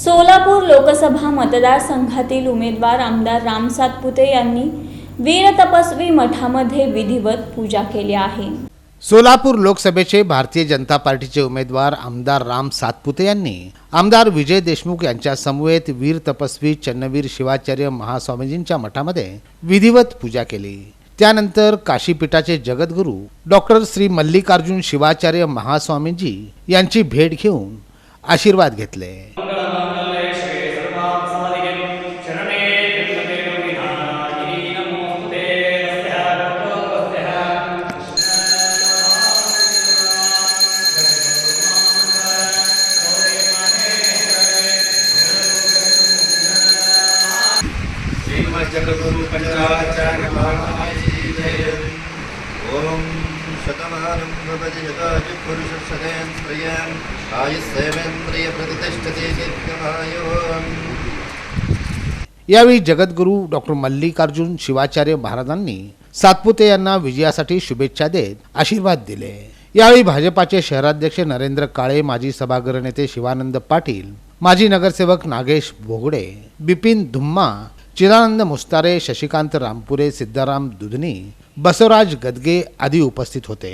सोलापूर लोकसभा मतदारसंघातील उमेदवार आमदार राम सातपुते यांनी वीर तपस्वी मठामध्ये विधिवत पूजा केली आहे. सोलापूर लोकसभेचे भारतीय जनता पार्टीचे उमेदवार आमदार राम सातपुते यांनी आमदार विजय देशमुख यांच्या समवेत वीर तपस्वी चन्नवीर शिवाचार्य महास्वामीजींच्या मठामध्ये विधिवत पूजा केली. त्यानंतर काशीपीठाचे जगद्गुरू डॉक्टर श्री मल्लिकार्जुन शिवाचार्य महास्वामीजी यांची भेट घेऊन आशीर्वाद घेतले. श्रीमज्जगद्गुरु पञ्चाचार्य ॐ शतमानं भवति आयुस्सेवेन्द्रियप्रतिष्ठते दीर्घमायुः यावेळी जगद्गुरू डॉक्टर मल्लिकार्जुन शिवाचार्य महाराजांनी सातपुते यांना विजयासाठी शुभेच्छा देत आशीर्वाद दिले. यावेळी भाजपाचे शहराध्यक्ष नरेंद्र काळे माजी सभागृह नेते शिवानंद पाटील माजी नगरसेवक नागेश भोगडे बिपिन धुम्मा चिदानंद मुस्तारे शशिकांत रामपुरे सिद्धाराम दुधनी बसवराज गदगे आदी उपस्थित होते.